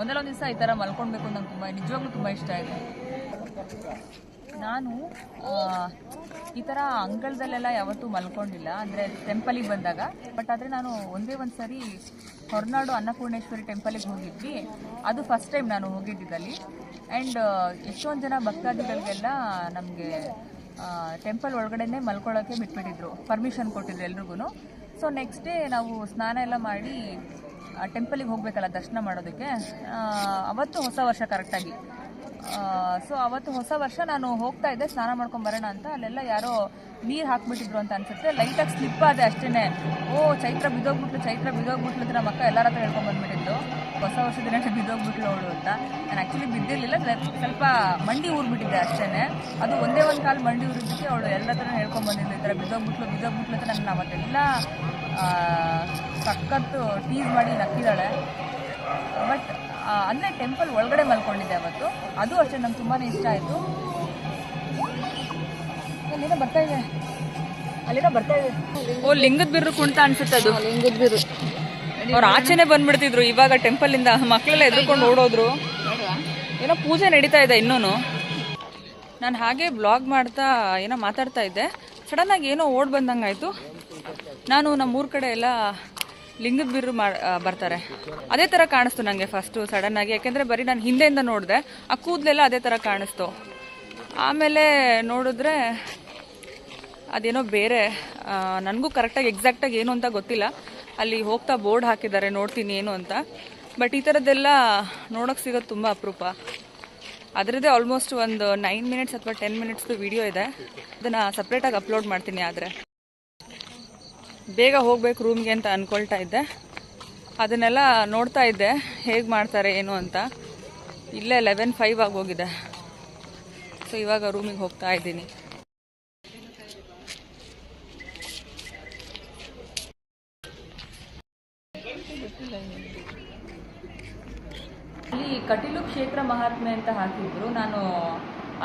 ಒಂದಲ್ಲ ಒಂದು ದಿವಸ ಈ ಥರ ಮಲ್ಕೊಳ್ಬೇಕು ಅಂತ ನಂಗೆ ತುಂಬ ನಿಜವಾಗ್ಲೂ ತುಂಬ ಇಷ್ಟ ಇದೆ. ನಾನು ಈ ಥರ ಅಂಗಳದಲ್ಲೆಲ್ಲ ಯಾವತ್ತೂ ಮಲ್ಕೊಂಡಿಲ್ಲ. ಅಂದರೆ ಟೆಂಪಲಿಗೆ ಬಂದಾಗ. ಬಟ್ ಆದರೆ ನಾನು ಒಂದೇ ಒಂದು ಸರಿ ಹೊರನಾಡು ಅನ್ನಪೂರ್ಣೇಶ್ವರಿ ಟೆಂಪಲಿಗೆ ಹೋಗಿದ್ವಿ. ಅದು ಫಸ್ಟ್ ಟೈಮ್ ನಾನು ಹೋಗಿದ್ದಿದ್ದಲ್ಲಿ ಆ್ಯಂಡ್ ಎಷ್ಟೊಂದು ಜನ ಭಕ್ತಾದಿಗಳಿಗೆಲ್ಲ ನಮಗೆ ಟೆಂಪಲ್ ಒಳಗಡೆನೆ ಮಲ್ಕೊಳ್ಳೋಕ್ಕೆ ಬಿಟ್ಬಿಟ್ಟಿದ್ರು. ಪರ್ಮಿಷನ್ ಕೊಟ್ಟಿದ್ರು ಎಲ್ರಿಗೂ ಸೊ ನೆಕ್ಸ್ಟ್ ಡೇ ನಾವು ಸ್ನಾನ ಎಲ್ಲ ಮಾಡಿ ಟೆಂಪಲಿಗೆ ಹೋಗಬೇಕಲ್ಲ ದರ್ಶನ ಮಾಡೋದಕ್ಕೆ. ಅವತ್ತು ಹೊಸ ವರ್ಷ ಕರೆಕ್ಟಾಗಿ ಸೊ ಅವತ್ತು ಹೊಸ ವರ್ಷ ನಾನು ಹೋಗ್ತಾ ಇದ್ದೆ, ಸ್ನಾನ ಮಾಡ್ಕೊಂಡು ಬರೋಣ ಅಂತ. ಅಲ್ಲೆಲ್ಲ ಯಾರೋ ನೀರು ಹಾಕ್ಬಿಟ್ಟಿದ್ರು ಅಂತ ಅನ್ಸುತ್ತೆ. ಲೈಟಾಗಿ ಸ್ಲಿಪ್ ಆದೆ ಅಷ್ಟೇ ಓ, ಚೈತ್ರ ಬಿದ್ದೋಗ್ಬಿಟ್ಲು ಚೈತ್ರ ಬಿದ್ದೋಗ್ಬಿಟ್ಲು ಅಂತ ನಮ್ಮ ಅಕ್ಕ ಎಲ್ಲರ ಹತ್ರ ಹೇಳ್ಕೊಂಡು ಬಂದ್ಬಿಟ್ಟಿದ್ದು ಹೊಸ ವರ್ಷದ ದಿನ ಬಿದ್ದೋಗ್ಬಿಟ್ಲು ಅವಳು ಅಂತ. ನಾನು ಆ್ಯಕ್ಚುಲಿ ಬಿದ್ದಿರಲಿಲ್ಲ ಸ್ವಲ್ಪ ಮಂಡಿ ಊರ್ಬಿಟ್ಟಿದ್ದೆ ಅಷ್ಟೇ ಅದು ಒಂದೇ ಒಂದು ಕಾಲು ಮಂಡಿ ಊರಿದ್ದಕ್ಕೆ ಅವಳು ಎಲ್ಲ ಹತ್ರ ಹೇಳ್ಕೊಂಡ್ ಬಂದಿದ್ಲು ಈ ಥರ ಬಿದ್ದೋಗ್ಬಿಟ್ಲು ಬಿದ್ದೋಗ್ಬಿಟ್ಲು ಅಂತ ನನ್ನ ಅವತ್ತೆಲ್ಲ ಸಖತ್ತು ಟೀಸ್ ಮಾಡಿ ನಕ್ಕಿದ್ದಾಳೆ. ಬಟ್ ಅಂದರೆ ಟೆಂಪಲ್ ಒಳಗಡೆ ಮಲ್ಕೊಂಡಿದ್ದೆ ಅವತ್ತು. ಅದು ಅಷ್ಟೇ ನಂಗೆ ತುಂಬಾ ಇಷ್ಟ ಆಯಿತು. ಅಲ್ಲೇನೋ ಬರ್ತಾ ಇದೆ. ಅಲ್ಲೇನೋ ಬರ್ತಾ ಇದೆ. ಓ ಲಿಂಗದ ಬಿರು ಕುಣಿತ ಅನ್ಸುತ್ತೆ ಅದು. ಲಿಂಗದ ಬಿರು ಅವ್ರು ಆಚೆನೆ ಬಂದ್ಬಿಡ್ತಿದ್ರು ಇವಾಗ ಟೆಂಪಲ್ ಇಂದ ಮಕ್ಕಳೆಲ್ಲ ಎದ್ರುಕೊಂಡು ಓಡೋದ್ರು. ಏನೋ ಪೂಜೆ ನಡೀತಾ ಇದೆ ಇನ್ನೂನು. ನಾನು ಹಾಗೆ ಬ್ಲಾಗ್ ಮಾಡ್ತಾ ಏನೋ ಮಾತಾಡ್ತಾ ಇದ್ದೆ. ಸಡನ್ ಆಗಿ ಏನೋ ಓಡ್ ಬಂದಂಗಾಯ್ತು. ನಾನು ನಮ್ಮ ಊರ್ ಕಡೆ ಎಲ್ಲ ಲಿಂಗದ ಬಿರು ಬರ್ತಾರೆ. ಅದೇ ಥರ ಕಾಣಿಸ್ತು ನನಗೆ ಫಸ್ಟು ಸಡನ್ ಆಗಿ. ಯಾಕೆಂದರೆ ಬರೀ ನಾನು ಹಿಂದೆಯಿಂದ ನೋಡಿದೆ, ಆ ಕೂದಲೆಲ್ಲ ಅದೇ ಥರ ಕಾಣಿಸ್ತು. ಆಮೇಲೆ ನೋಡಿದ್ರೆ ಅದೇನೋ ಬೇರೆ ನನಗೂ ಕರೆಕ್ಟಾಗಿ ಎಕ್ಸಾಕ್ಟಾಗಿ ಏನು ಅಂತ ಗೊತ್ತಿಲ್ಲ. ಅಲ್ಲಿ ಹೋಗ್ತಾ ಬೋರ್ಡ್ ಹಾಕಿದ್ದಾರೆ, ನೋಡ್ತೀನಿ ಏನು ಅಂತ. ಬಟ್ ಈ ಥರದ್ದೆಲ್ಲ ನೋಡೋಕೆ ಸಿಗೋದು ತುಂಬ ಅಪರೂಪ. ಅದರದ್ದೇ ಆಲ್ಮೋಸ್ಟ್ ಒಂದು ನೈನ್ ಮಿನಿಟ್ಸ್ ಅಥವಾ ಟೆನ್ ಮಿನಿಟ್ಸ್ದು ವಿಡಿಯೋ ಇದೆ. ಅದನ್ನು ಸಪ್ರೇಟಾಗಿ ಅಪ್ಲೋಡ್ ಮಾಡ್ತೀನಿ ಆದರೆ. ಬೇಗ ಹೋಗ್ಬೇಕು ರೂಮ್ಗೆ ಅಂತ ಅಂದ್ಕೊಳ್ತಾ ಇದ್ದೆ. ಅದನ್ನೆಲ್ಲ ನೋಡ್ತಾ ಇದ್ದೆ, ಹೇಗೆ ಮಾಡ್ತಾರೆ ಏನು ಅಂತ. ಇಲ್ಲೇ ಲೆವೆನ್ ಫೈವ್ ಆಗಿ ಹೋಗಿದೆ. ಸೊ ಇವಾಗ ರೂಮಿಗೆ ಹೋಗ್ತಾ ಇದ್ದೀನಿ. ಇಲ್ಲಿ ಕಟೀಲು ಕ್ಷೇತ್ರ ಮಹಾತ್ಮೆ ಅಂತ ಹಾಕಿದ್ರು. ನಾನು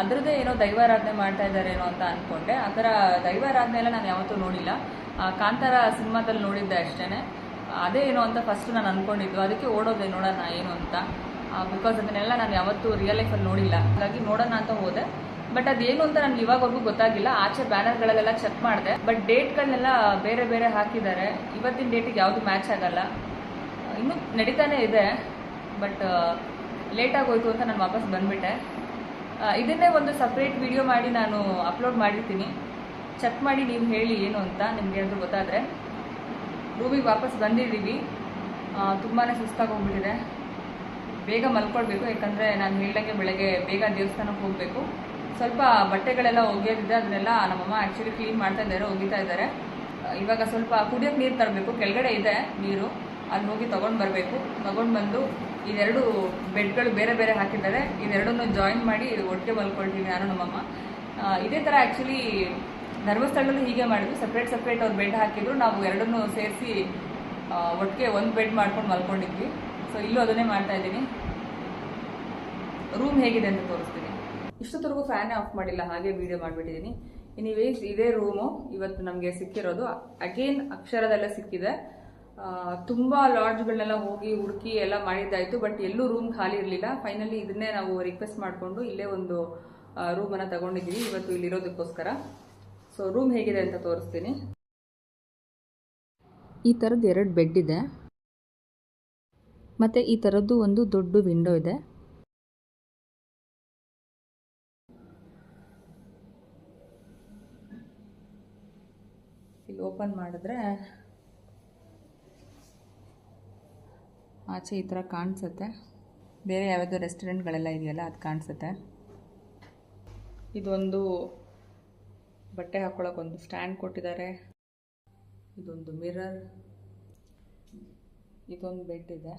ಅದರದ್ದೇ ಏನೋ ದೈವಾರಾಧನೆ ಮಾಡ್ತಾ ಇದ್ದಾರೆ ಏನೋ ಅಂತ ಅನ್ಕೊಂಡೆ. ಆ ಥರ ದೈವಾರಾಧನೆ ಎಲ್ಲ ನಾನು ಯಾವತ್ತೂ ನೋಡಿಲ್ಲ. ಕಾಂತಾರ ಸಿನಿಮಾದಲ್ಲಿ ನೋಡಿದ್ದೆ ಅಷ್ಟೇ ಅದೇ ಏನೋ ಅಂತ ಫಸ್ಟ್ ನಾನು ಅಂದ್ಕೊಂಡಿದ್ದು ಅದಕ್ಕೆ ಓಡೋದೆ ನೋಡೋಣ ಏನು ಅಂತ. ಬಿಕಾಸ್ ಅದನ್ನೆಲ್ಲ ನಾನು ಯಾವತ್ತೂ ರಿಯಲ್ ಲೈಫಲ್ಲಿ ನೋಡಿಲ್ಲ. ಹಾಗಾಗಿ ನೋಡೋಣ ಅಂತ ಹೋದೆ. ಬಟ್ ಅದೇನು ಅಂತ ನನಗೆ ಇವಾಗವರೆಗೂ ಗೊತ್ತಾಗಿಲ್ಲ. ಆಚೆ ಬ್ಯಾನರ್ಗಳಲ್ಲೆಲ್ಲ ಚೆಕ್ ಮಾಡಿದೆ. ಬಟ್ ಡೇಟ್ಗಳನ್ನೆಲ್ಲ ಬೇರೆ ಬೇರೆ ಹಾಕಿದ್ದಾರೆ. ಇವತ್ತಿನ ಡೇಟಿಗೆ ಯಾವುದು ಮ್ಯಾಚ್ ಆಗಲ್ಲ. ಇನ್ನೂ ನಡೀತಾನೆ ಇದೆ. ಬಟ್ ಲೇಟ್ ಆಗೋಯ್ತು ಅಂತ ನಾನು ವಾಪಸ್ ಬಂದುಬಿಟ್ಟೆ. ಇದನ್ನೇ ಒಂದು ಸಪ್ರೇಟ್ ವಿಡಿಯೋ ಮಾಡಿ ನಾನು ಅಪ್ಲೋಡ್ ಮಾಡಿರ್ತೀನಿ. ಚೆಕ್ ಮಾಡಿ ನೀವು ಹೇಳಿ ಏನು ಅಂತ ನಿಮಗೆ ಏನಾದರೂ ಗೊತ್ತಾದರೆ. ರೂಮಿಗೆ ವಾಪಸ್ ಬಂದಿದ್ದೀವಿ. ತುಂಬಾ ಸುಸ್ತಾಗಿ ಹೋಗ್ಬಿಟ್ಟಿದೆ ಬೇಗ ಮಲ್ಕೊಳ್ಬೇಕು, ಯಾಕಂದರೆ ನಾನು ಹೇಳ್ದಂಗೆ ಬೆಳಗ್ಗೆ ಬೇಗ ದೇವಸ್ಥಾನಕ್ಕೆ ಹೋಗಬೇಕು. ಸ್ವಲ್ಪ ಬಟ್ಟೆಗಳೆಲ್ಲ ಒಗೆಯೋದಿದೆ ಅದನ್ನೆಲ್ಲ ನಮ್ಮಮ್ಮ ಆ್ಯಕ್ಚುಲಿ ಕ್ಲೀನ್ ಮಾಡ್ತಾ ಇದ್ದಾರೆ, ಒಗಿತಾ ಇದ್ದಾರೆ. ಇವಾಗ ಸ್ವಲ್ಪ ಕುಡಿಯೋಕ್ಕೆ ನೀರು ತರಬೇಕು, ಕೆಳಗಡೆ ಇದೆ ನೀರು. ಅಲ್ಲಿ ಹೋಗಿ ತೊಗೊಂಡು ಬರಬೇಕು. ತೊಗೊಂಡು ಬಂದು ಇದೆರಡು ಬೆಡ್ಗಳು ಬೇರೆ ಬೇರೆ ಹಾಕಿದ್ದಾರೆ. ಇದೆರಡನ್ನೂ ಜಾಯಿನ್ ಮಾಡಿ ಒಟ್ಟಿಗೆ ಮಲ್ಕೊಳ್ತೀವಿ ನಾನು ನಮ್ಮಮ್ಮ. ಇದೇ ಥರ ಆ್ಯಕ್ಚುಲಿ ಧರ್ಮಸ್ಥಳದಲ್ಲೂ ಹೀಗೆ ಮಾಡಿದ್ವಿ. ಸಪ್ರೇಟ್ ಸಪ್ರೇಟ್ ಅವ್ರು ಬೆಡ್ ಹಾಕಿದ್ರು. ನಾವು ಎರಡನ್ನೂ ಸೇರಿಸಿ ಒಟ್ಟಿಗೆ ಒಂದು ಬೆಡ್ ಮಾಡ್ಕೊಂಡು ಮಲ್ಕೊಂಡಿದ್ವಿ. ಸೊ ಇಲ್ಲೂ ಅದನ್ನೇ ಮಾಡ್ತಾ ಇದ್ದೀನಿ. ರೂಮ್ ಹೇಗಿದೆ ಅಂತ ತೋರಿಸ್ತೀನಿ. ಇಷ್ಟೊತ್ತರೆಗೂ ಫ್ಯಾನೇ ಆಫ್ ಮಾಡಿಲ್ಲ, ಹಾಗೆ ವಿಡಿಯೋ ಮಾಡಿಬಿಟ್ಟಿದ್ದೀನಿ. ಇನಿವೇಸ್ ಇದೇ ರೂಮು ಇವತ್ತು ನಮಗೆ ಸಿಕ್ಕಿರೋದು. ಅಗೇನ್ ಅಕ್ಷರದಲ್ಲೇ ಸಿಕ್ಕಿದೆ. ತುಂಬಾ ಲಾಡ್ಜ್ಗಳನ್ನೆಲ್ಲ ಹೋಗಿ, ಹುಡುಕಿ ಎಲ್ಲ ಮಾಡಿದ್ದಾಯಿತು ಬಟ್ ಎಲ್ಲೂ ರೂಮ್ ಖಾಲಿ ಇರಲಿಲ್ಲ. ಫೈನಲಿ ಇದನ್ನೇ ನಾವು ರಿಕ್ವೆಸ್ಟ್ ಮಾಡಿಕೊಂಡು ಇಲ್ಲೇ ಒಂದು ರೂಮನ್ನು ತಗೊಂಡಿದ್ದೀವಿ. ಇವತ್ತು ಇಲ್ಲಿರೋದಕ್ಕೋಸ್ಕರ. ಸೊ ರೂಮ್ ಹೇಗಿದೆ ಅಂತ ತೋರಿಸ್ತೀನಿ. ಈ ಥರದ್ದು ಎರಡು ಬೆಡ್ ಇದೆ. ಮತ್ತು ಈ ಥರದ್ದು ಒಂದು ದೊಡ್ಡ ವಿಂಡೋ ಇದೆ. ಇಲ್ಲಿ ಓಪನ್ ಮಾಡಿದ್ರೆ ಆಚೆ ಈ ಥರ ಕಾಣಿಸುತ್ತೆ. ಬೇರೆ ಯಾವುದೋ ರೆಸ್ಟೋರೆಂಟ್ಗಳೆಲ್ಲ ಇದೆಯಲ್ಲ ಅದು ಕಾಣಿಸುತ್ತೆ. ಇದೊಂದು ಬಟ್ಟೆ ಹಾಕ್ಕೊಳ್ಳೋಕೆ ಒಂದು ಸ್ಟ್ಯಾಂಡ್ ಕೊಟ್ಟಿದ್ದಾರೆ. ಇದೊಂದು ಮಿರರ್. ಇದೊಂದು ಬೆಡ್ ಇದೆ.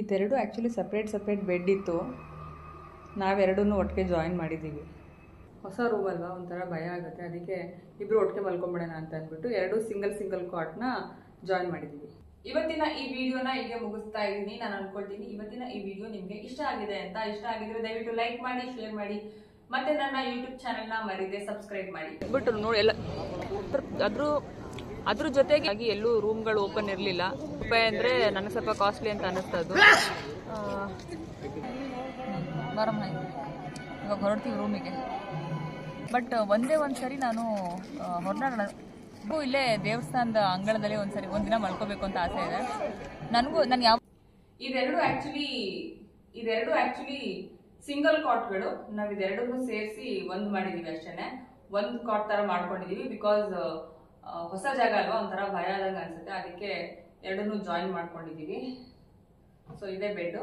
ಇದೆರಡು ಆ್ಯಕ್ಚುಲಿ ಸಪ್ರೇಟ್ ಸಪ್ರೇಟ್ ಬೆಡ್ ಇತ್ತು. ನಾವೆರಡನ್ನೂ ಒಟ್ಟಿಗೆ ಜಾಯಿನ್ ಮಾಡಿದ್ದೀವಿ ಹೊಸ ರೂಮ್ ಅಲ್ವಾ? ಒಂಥರ ಭಯ ಆಗುತ್ತೆ. ಅದಕ್ಕೆ ಇಬ್ಬರು ಒಟ್ಟಿಗೆ ಮಲ್ಕೊಂಬಿಡೋಣ ಅಂತ ಅಂದ್ಬಿಟ್ಟು ಎರಡು ಸಿಂಗಲ್ ಸಿಂಗಲ್ ಕಾಟ್ನ ಜಾಯಿನ್ ಮಾಡಿದ್ದೀವಿ ಇವತ್ತಿನ ಈ ವಿಡಿಯೋನ ಹೀಗೆ ಮುಗಿಸ್ತಾ ಇದ್ದೀನಿ. ನಾನು ಅನ್ಕೊಳ್ತೀನಿ, ಇವತ್ತಿನ ಈ ವಿಡಿಯೋ ನಿಮಗೆ ಇಷ್ಟ ಆಗಿದೆ ಅಂತ. ಇಷ್ಟ ಆಗಿದ್ರೆ ದಯವಿಟ್ಟು ಲೈಕ್ ಮಾಡಿ ಶೇರ್ ಮಾಡಿ. ಮತ್ತೆ ನನ್ನ ಯೂಟ್ಯೂಬ್ನ ಮರಿದೆ ಸಬ್ಸ್ಕ್ರೈಬ್ ಮಾಡಿ. ಬಟ್ ನೋಡಿ ಎಲ್ಲ ಅದ್ರ ಅದ್ರ ಜೊತೆಗೆ ಆಗಿ ಎಲ್ಲೂ ರೂಮ್ಗಳು ಓಪನ್ ಇರಲಿಲ್ಲ. ರೂಪಾಯಿ ಅಂದರೆ ನನಗೆ ಸ್ವಲ್ಪ ಕಾಸ್ಟ್ಲಿ ಅಂತ ಅನ್ನಿಸ್ತದು ಬರಮ್ಮ ಇವಾಗ. ಹೊರಡ್ತೀವಿ ರೂಮಿಗೆ ಬಟ್ ಒಂದೇ ಒಂದು ಸರಿ ನಾನು ಹೊರನಾಡೋಣ ಇಲ್ಲೇ ದೇವಸ್ಥಾನದ ಅಂಗಳದಲ್ಲಿ ಒಂದ್ಸರಿ ಒಂದಿನ ಮಲ್ಕೋಬೇಕು ಅಂತ ಆಸೆ ಇದೆ. ನನಗೂ ನಾನು ಯಾವ ಇದೆರಡು ಆಕ್ಚುಲಿ ಇದೆರಡು ಆಕ್ಚುಲಿ ಸಿಂಗಲ್ ಕಾಟ್ಗಳು ನಾವು ಇದೆರಡನ್ನು ಸೇರಿಸಿ ಒಂದು ಮಾಡಿದೀವಿ ಅಷ್ಟೇನೆ. ಒಂದು ಕಾಟ್ ತರ ಮಾಡ್ಕೊಂಡಿದೀವಿ ಬಿಕಾಸ್ ಹೊಸ ಜಾಗ ಅಲ್ವಾ ಒಂಥರ ಭಯ ಆದಂಗೆ ಅನ್ಸುತ್ತೆ. ಅದಕ್ಕೆ ಎರಡನ್ನೂ ಜಾಯಿನ್ ಮಾಡ್ಕೊಂಡಿದೀವಿ. ಸೊ ಇದೇ ಬೆಡ್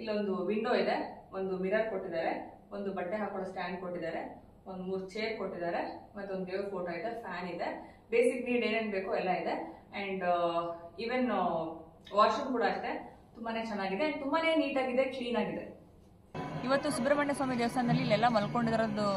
ಇಲ್ಲೊಂದು ವಿಂಡೋ ಇದೆ. ಒಂದು ಮಿರರ್ ಕೊಟ್ಟಿದ್ದಾರೆ. ಒಂದು ಬಟ್ಟೆ ಹಾಕೊಳ್ಳೋ ಸ್ಟ್ಯಾಂಡ್ ಕೊಟ್ಟಿದ್ದಾರೆ. ಒಂದು ಮೂರು ಚೇರ್ ಕೊಟ್ಟಿದ್ದಾರೆ. ಮತ್ತೆ ಒಂದು ದೇವ್ರ ಫೋಟೋ ಇದೆ ಫ್ಯಾನ್ ಇದೆ. ಬೇಸಿಕ್ ನೀಡ್ ಏನೇನು ಬೇಕೋ ಎಲ್ಲ ಇದೆ. ಆ್ಯಂಡ್ ಈವನ್ ವಾಶ್ರೂಮ್ ಕೂಡ ಅಷ್ಟೇ. ತುಂಬಾನೇ ಚೆನ್ನಾಗಿದೆ. and ತುಂಬಾನೇ ನೀಟಾಗಿದೆ ಕ್ಲೀನ್ ಆಗಿದೆ. ಇವತ್ತು ಸುಬ್ರಹ್ಮಣ್ಯ ಸ್ವಾಮಿ ದೇವಸ್ಥಾನದಲ್ಲಿ ಇಲ್ಲೆಲ್ಲ ಮಲ್ಕೊಂಡಿರೋದು